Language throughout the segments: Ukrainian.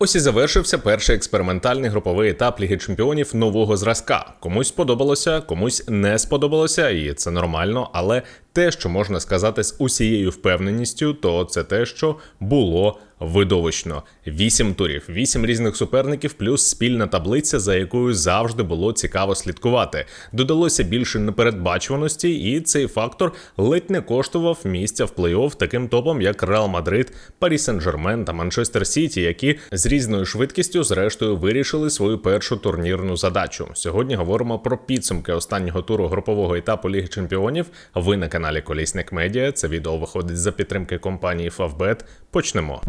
Ось і завершився перший експериментальний груповий етап Ліги Чемпіонів нового зразка. Комусь сподобалося, комусь не сподобалося, і це нормально. Але те, що можна сказати з усією впевненістю, то це те, що було видовищно. Вісім турів, вісім різних суперників, плюс спільна таблиця, за якою завжди було цікаво слідкувати. Додалося більше непередбачуваності, і цей фактор ледь не коштував місця в плей-офф таким топом, як Реал Мадрид, Парі Сен-Жермен та Манчестер Сіті, які з різною швидкістю, зрештою, вирішили свою першу турнірну задачу. Сьогодні говоримо про підсумки останнього туру групового етапу Ліги Чемпіонів. Ви на каналі Колісник Медіа. Це відео виходить за підтримки компанії Favbet. Почнемо.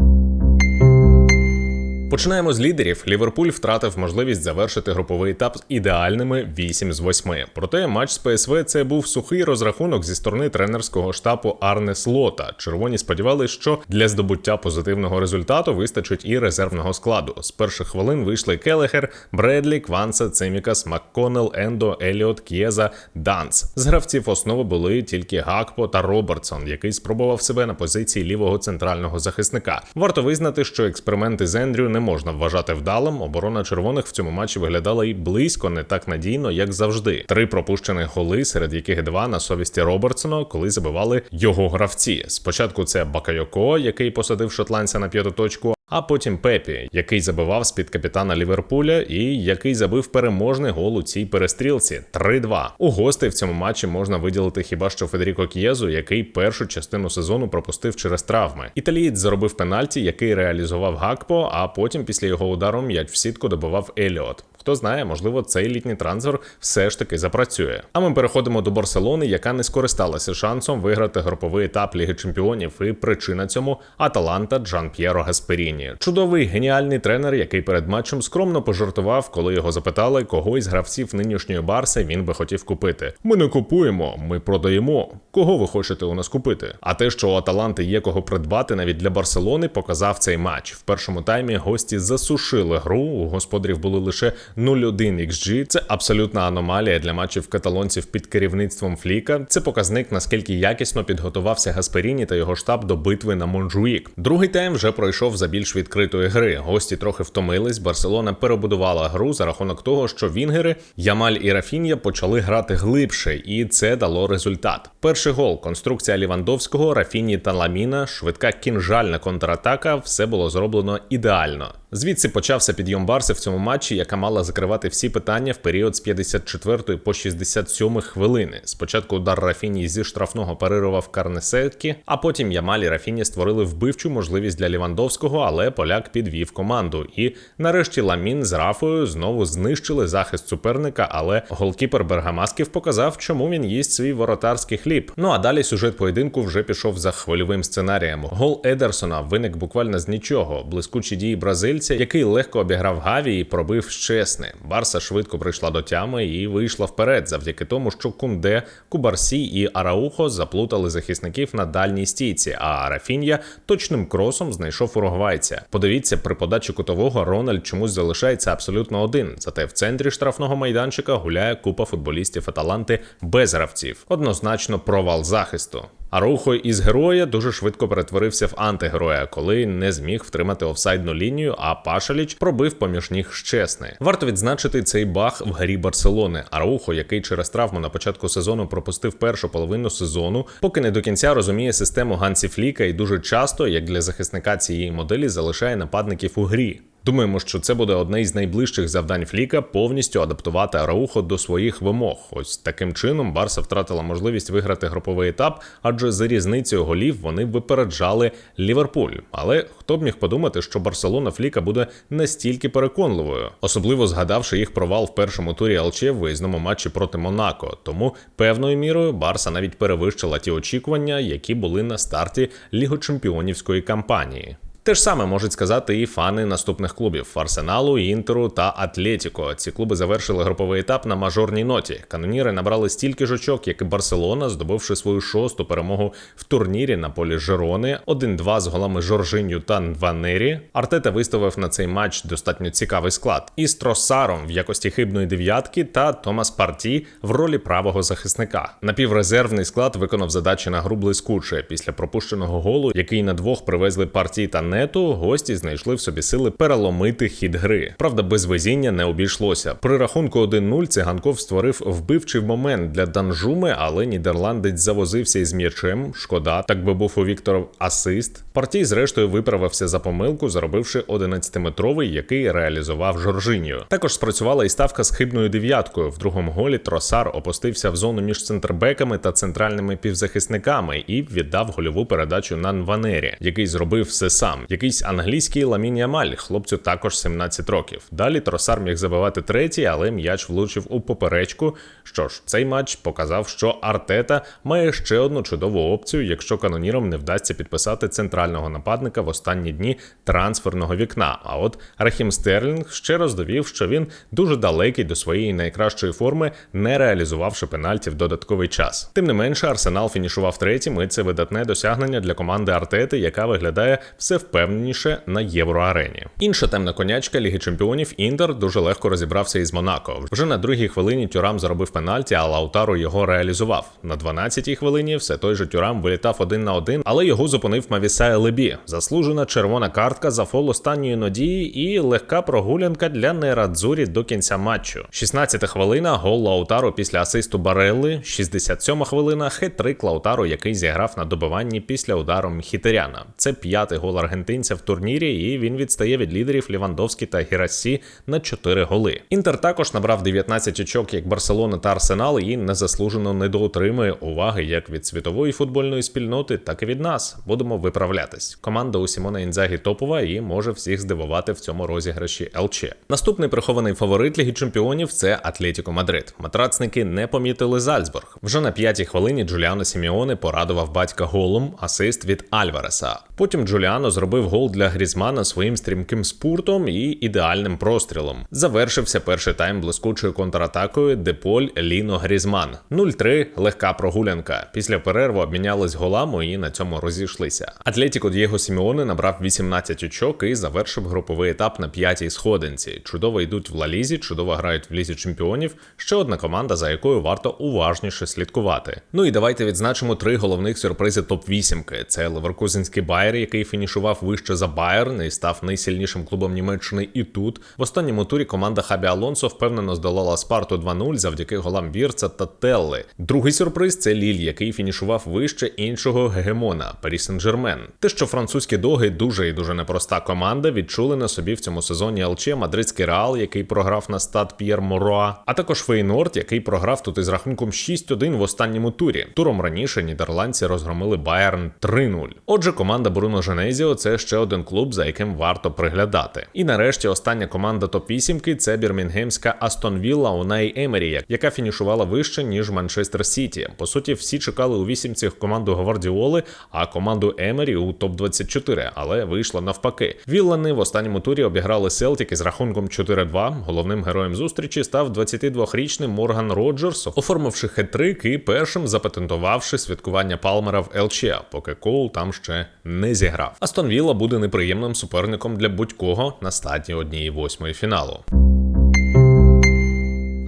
Починаємо з лідерів. Ліверпуль втратив можливість завершити груповий етап з ідеальними 8 з 8. Проте матч з ПСВ це був сухий розрахунок зі сторони тренерського штабу Арне Слота. Червоні сподівалися, що для здобуття позитивного результату вистачить і резервного складу. З перших хвилин вийшли Келехер, Бредлі, Кванса, Цимікас, Макконел, Ендо, Еліот, К'єза, Данс. З гравців основи були тільки Гакпо та Робертсон, який спробував себе на позиції лівого центрального захисника. Варто визнати, що експерименти з Ендрю не можна вважати вдалим. Оборона червоних в цьому матчі виглядала і близько не так надійно, як завжди. Три пропущених голи, серед яких два на совісті Робертсона, коли забивали його гравці. Спочатку це Бакайоко, який посадив шотландця на п'яту точку. А потім Пепі, який забивав з-під капітана Ліверпуля, і який забив переможний гол у цій перестрілці 3-2. У гостей в цьому матчі можна виділити хіба що Федеріко К'єзу, який першу частину сезону пропустив через травми. Італієць заробив пенальті, який реалізував Гакпо, а потім після його удару м'яч в сітку добивав Еліот. Хто знає, можливо, цей літній трансфер все ж таки запрацює. А ми переходимо до Барселони, яка не скористалася шансом виграти груповий етап Ліги Чемпіонів. І причина цьому Аталанта Джан П'єро Гасперіні. Чудовий геніальний тренер, який перед матчем скромно пожартував, коли його запитали, кого із гравців нинішньої Барси він би хотів купити. Ми не купуємо, ми продаємо. Кого ви хочете у нас купити? А те, що у Аталанти є кого придбати, навіть для Барселони, показав цей матч. В першому таймі гості засушили гру. У господарів були лише 0,1 XG. Це абсолютна аномалія для матчів каталонців під керівництвом Фліка. Це показник, наскільки якісно підготувався Гасперіні та його штаб до битви на Монжуїк. Другий тайм вже пройшов за більш відкритої гри. Гості трохи втомились. Барселона перебудувала гру за рахунок того, що Вінгери, Ямаль і Рафінія почали грати глибше, і це дало результат. Перший гол, конструкція Лівандовського, Рафіні та Ламіна, швидка кінжальна контратака. Все було зроблено ідеально. Звідси почався підйом Барси в цьому матчі, яка мала закривати всі питання в період з 54 по 67 хвилини. Спочатку удар Рафіні зі штрафного парирував Карнесеткі, а потім Ямаль і Рафіні створили вбивчу можливість для Лівандовського, але поляк підвів команду. І нарешті Ламін з Рафою знову знищили захист суперника, але голкіпер Бергамасків показав, чому він їсть свій воротарський хліб. Ну а далі сюжет поєдинку вже пішов за хвильовим сценарієм. Гол Едерсона виник буквально з нічого. Блискучі дії бразильця, який легко обіграв Гаві і пробив щесне. Барса швидко прийшла до тями і вийшла вперед, завдяки тому, що Кунде, Кубарсі і Араухо заплутали захисників на дальній стійці. А Рафінья точним кросом знайшов уругвайця. Подивіться, при подачі кутового Рональд чомусь залишається абсолютно один. Зате в центрі штрафного майданчика гуляє купа футболістів Аталанти без гравців. Однозначно провал захисту. Арухо із героя дуже швидко перетворився в антигероя, коли не зміг втримати офсайдну лінію, а Пашаліч пробив поміж ніг щесне. Варто відзначити цей баг в грі Барселони. Арухо, який через травму на початку сезону пропустив першу половину сезону, поки не до кінця розуміє систему Гансі Фліка і дуже часто, як для захисника цієї моделі, залишає нападників у грі. Думаємо, що це буде одне із найближчих завдань Фліка повністю адаптувати Араухо до своїх вимог. Ось таким чином Барса втратила можливість виграти груповий етап, адже за різницею голів вони випереджали Ліверпуль. Але хто б міг подумати, що Барселона Фліка буде настільки переконливою, особливо згадавши їх провал в першому турі ЛЧ в виїзному матчі проти Монако. Тому певною мірою Барса навіть перевищила ті очікування, які були на старті лігочемпіонівської кампанії. Те ж саме можуть сказати і фани наступних клубів Арсеналу, Інтеру та Атлетіко. Ці клуби завершили груповий етап на мажорній ноті. Каноніри набрали стільки ж очок, як і Барселона, здобувши свою шосту перемогу в турнірі на полі Жерони, 1-2 з голами Жоржиню та Нванері. Артета виставив на цей матч достатньо цікавий склад із Тросаром в якості хибної дев'ятки та Томас Парті в ролі правого захисника. Напіврезервний склад виконав задачі на гру блискуче після пропущеного голу, який на двох привезли Парті та нету, гості знайшли в собі сили переломити хід гри. Правда, без везіння не обійшлося. При рахунку 1-0 циганков створив вбивчий момент для Данжуми, але нідерландець завозився із м'ячем. Шкода, так би був у Віктора асист. Партій, зрештою, виправився за помилку, заробивши 11-метровий, який реалізував Жоржиньо. Також спрацювала і ставка з хибною дев'яткою. В другому голі Тросар опустився в зону між центрбеками та центральними півзахисниками і віддав гольову передачу на Нванері, який зробив все сам. Якийсь англійський Ламін Ямаль, хлопцю також 17 років. Далі Тросар міг забивати третій, але м'яч влучив у поперечку. Що ж, цей матч показав, що Артета має ще одну чудову опцію, якщо канонірам не вдасться підписати центрального нападника в останні дні трансферного вікна. А от Рахім Стерлінг ще раз довів, що він дуже далекий до своєї найкращої форми, не реалізувавши пенальті в додатковий час. Тим не менше, Арсенал фінішував третім, і це видатне досягнення для команди Артети, яка виглядає все впевненіше на євроарені. Інша темна конячка Ліги Чемпіонів Інтер дуже легко розібрався із Монако. Вже на другій хвилині Тюрам заробив пенальті, а Лаутаро його реалізував. На 12-й хвилині все той же Тюрам вилітав один на один, але його зупинив Мавісая Лебі. Заслужена червона картка за фол останньої нодії і легка прогулянка для Нерадзурі до кінця матчу. 16-та хвилина гол Лаутаро після асисту Барелли. 67-ма хвилина хет-трик Лаутаро, який зіграв на добиванні після удару Мхітеряна. Це п'ятий гол аргентинця в турнірі, і він відстає від лідерів Лівандовський та Гірасі на 4 голи. Інтер також набрав 19 очок, як Барселона та Арсенал, і незаслужено недоотримує уваги як від світової футбольної спільноти, так і від нас. Будемо виправлятись. Команда у Сімона Інзагі топова і може всіх здивувати в цьому розіграші ЛЧ. Наступний прихований фаворит Ліги Чемпіонів це Атлетіко Мадрид. Матрацники не помітили Зальцбург. Вже на п'ятій хвилині Джуліано Сіміоне порадував батька голом асист від Альвареса. Потім Джуліано зробив гол для Грізмана своїм стрімким спуртом і ідеальним прострілом. Завершився перший тайм блискучою контратакою Деполь Ліно Грізман. 0-3 легка прогулянка. Після перерву обмінялись голами і на цьому розійшлися. Атлетіко Дієго Сіміоне набрав 18 очок і завершив груповий етап на п'ятій сходинці. Чудово йдуть в Лалізі, чудово грають в лізі чемпіонів. Ще одна команда, за якою варто уважніше слідкувати. Ну і давайте відзначимо три головних сюрпризи топ 8 Це Леверкузенський Байер, який фінішував вище за Байерн і став найсильнішим клубом Німеччини. І тут в останньому турі команда Хабі Алонсо впевнено здолала Спарту 2-0 завдяки голам Вірца та Телли. Другий сюрприз це Ліль, який фінішував вище іншого гегемона Парі Сен-Жермен. Те, що французькі доги дуже і дуже непроста команда, відчули на собі в цьому сезоні ЛЧ, Мадридський Реал, який програв на стад П'єр Мороа, а також Фейнорд, який програв тут із рахунком 6-1 в останньому турі. Туром раніше нідерландці розгромили Байерн 3-0. Отже, команда Бруно Женезіо це ще один клуб, за яким варто приглядати. І нарешті остання команда топ-8 це бірмінгемська Астон Вілла Унай Емері, яка фінішувала вище ніж Манчестер Сіті. По суті, всі чекали у вісімці команду Гвардіоли, а команду Емері у топ 24 але вийшло навпаки. Віллани в останньому турі обіграли Селтік із рахунком 4-2. Головним героєм зустрічі став 22-річний Морган Роджерс, оформивши хет-трик і першим запатентувавши святкування Палмера в ЛЧ, поки Коул там ще не зіграв. Астон Вілла буде неприємним суперником для будь-кого на стадії однієї восьмої фіналу.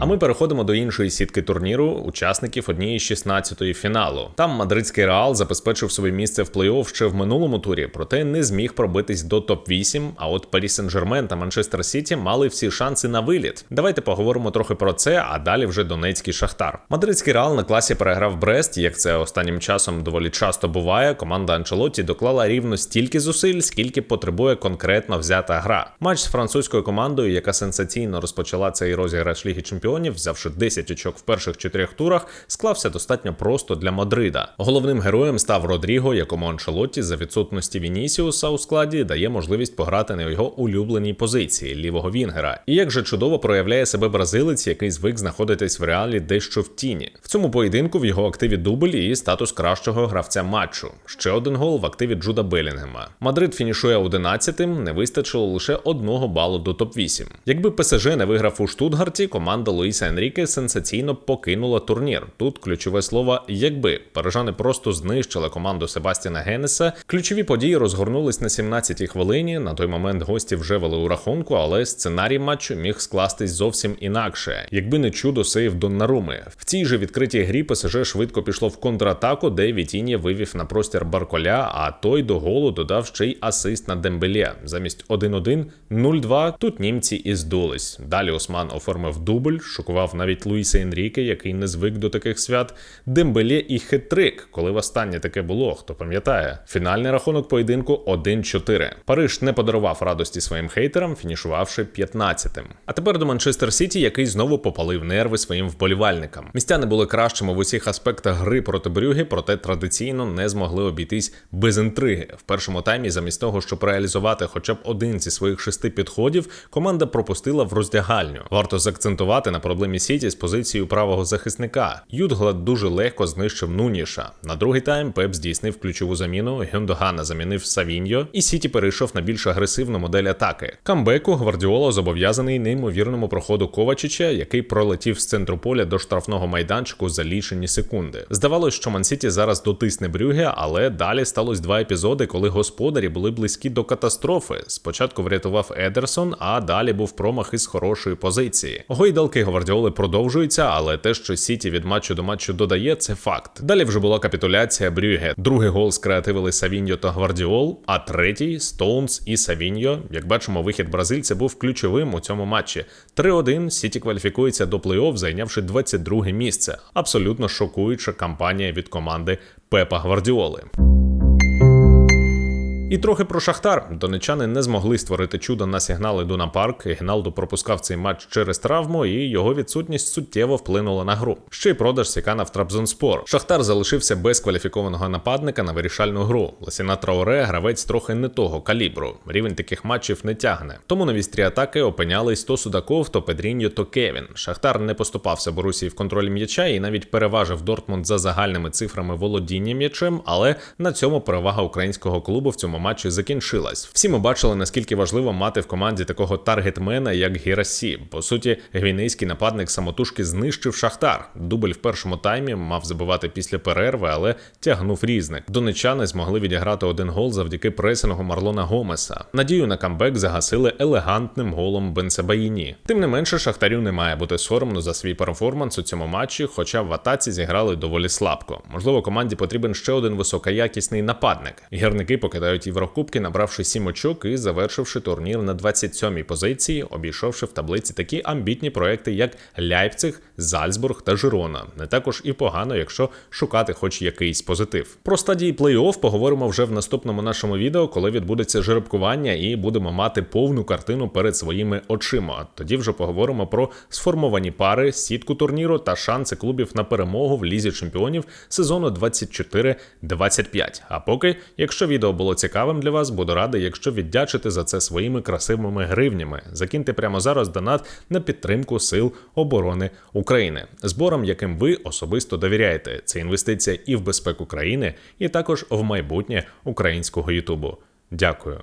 А ми переходимо до іншої сітки турніру, учасників однієї з 16-ї фіналу. Там мадридський реал забезпечив собі місце в плей-офф ще в минулому турі, проте не зміг пробитись до топ-8. А от Парі Сен-Жермен та Манчестер Сіті мали всі шанси на виліт. Давайте поговоримо трохи про це, а далі вже Донецький шахтар. Мадридський реал на класі переграв Брест, як це останнім часом доволі часто буває. Команда Анчелотті доклала рівно стільки зусиль, скільки потребує конкретно взята гра. Матч з французькою командою, яка сенсаційно розпочала цей розіграш Ліги Чемпіонів чемпіонів, взявши 10 очок в перших чотирьох турах, склався достатньо просто для Мадрида. Головним героєм став Родріго, якому Анчелотті за відсутності Вінісіуса у складі дає можливість пограти на його улюбленій позиції лівого Вінгера. І як же чудово проявляє себе бразилець, який звик знаходитись в реалі дещо в тіні. В цьому поєдинку в його активі дубль і статус кращого гравця матчу. Ще один гол в активі Джуда Белінгема. Мадрид фінішує 11-тим, не вистачило лише одного балу до топ 8 Якби ПСЖ не виграв у Штутгарті, команда Луїса Енріке сенсаційно покинула турнір. Тут ключове слово якби парижани просто знищили команду Себастіна Геннеса. Ключові події розгорнулись на 17-й хвилині. На той момент гості вже вели у рахунку, але сценарій матчу міг скластись зовсім інакше, якби не чудо сейв Доннаруми. В цій же відкритій грі ПСЖ швидко пішло в контратаку, де Вітінія вивів на простір Барколя, а той до голу додав ще й асист на Дембелє. Замість 1-1 0-2 тут німці і здулись. Далі Осман оформив дубль, шокував навіть Луїса Енріке, який не звик до таких свят. Дембелє і хитрик, коли востаннє таке було, хто пам'ятає. Фінальний рахунок поєдинку 1-4. Париж не подарував радості своїм хейтерам, фінішувавши 15-тим. А тепер до Манчестер Сіті, який знову попалив нерви своїм вболівальникам. Містяни були кращими в усіх аспектах гри проти Брюги, проте традиційно не змогли обійтись без інтриги. В першому таймі, замість того, щоб реалізувати хоча б один зі своїх шести підходів, команда пропустила в роздягальню. Варто заакцентувати на проблемі Сіті з позицією правого захисника. Юдглад дуже легко знищив Нуніша. На другий тайм Пеп здійснив ключову заміну. Гюндогана замінив Савіньо, і Сіті перейшов на більш агресивну модель атаки. Камбеку Гвардіола зобов'язаний неймовірному проходу Ковачича, який пролетів з центру поля до штрафного майданчику за лічені секунди. Здавалось, що Мансіті зараз дотисне Брюге, але далі сталося два епізоди, коли господарі були близькі до катастрофи. Спочатку врятував Едерсон, а далі був промах із хорошої позиції. Гойдалки Гвардіоли продовжуються, але те, що Сіті від матчу до матчу додає, це факт. Далі вже була капітуляція Брюге. Другий гол скреативили Савіньо та Гвардіол, а третій Стоунс і Савіньо. Як бачимо, вихід бразильця був ключовим у цьому матчі. 3-1 Сіті кваліфікується до плей-офф, зайнявши 22 місце. Абсолютно шокуюча кампанія від команди Пепа Гвардіоли. І трохи про Шахтар. Донечани не змогли створити чудо на сигнали Дуна Парк. Гіналду пропускав цей матч через травму, і його відсутність суттєво вплинула на гру. Ще й продаж Сікана в Трабзонспор. Шахтар залишився без кваліфікованого нападника на вирішальну гру. Лесіна Трауре гравець трохи не того калібру. Рівень таких матчів не тягне. Тому на вістрі атаки опинялись то Судаков, то Педріньо, то Кевін. Шахтар не поступався Борусії в контролі м'яча і навіть переважив Дортмунд за загальними цифрами володіння м'ячем, але на цьому перевага українського клубу в цьому матчі закінчилась. Всі ми бачили, наскільки важливо мати в команді такого таргетмена, як Гірасі. По суті, гвінейський нападник самотужки знищив Шахтар. Дубль в першому таймі мав забивати після перерви, але тягнув різник. Донечани змогли відіграти один гол завдяки пресингу Марлона Гомеса. Надію на камбек загасили елегантним голом Бенсебаїні. Тим не менше, Шахтарю не має бути соромно за свій перформанс у цьому матчі, хоча в атаці зіграли доволі слабко. Можливо, команді потрібен ще один високоякісний нападник. Гірники покидають Єврокубки, набравши 7 очок і завершивши турнір на 27-й позиції, обійшовши в таблиці такі амбітні проекти, як Ляйпциг, Зальцбург та Жирона. Не також і погано, якщо шукати хоч якийсь позитив. Про стадії плей-офф поговоримо вже в наступному нашому відео, коли відбудеться жеребкування, і будемо мати повну картину перед своїми очима. Тоді вже поговоримо про сформовані пари, сітку турніру та шанси клубів на перемогу в лізі чемпіонів сезону 24-25. А поки, якщо відео було цікавим для вас, буду радий, якщо віддячите за це своїми красивими гривнями. Закиньте прямо зараз донат на підтримку сил оборони України, збором, яким ви особисто довіряєте. Це інвестиція і в безпеку країни, і також в майбутнє українського Ютубу. Дякую.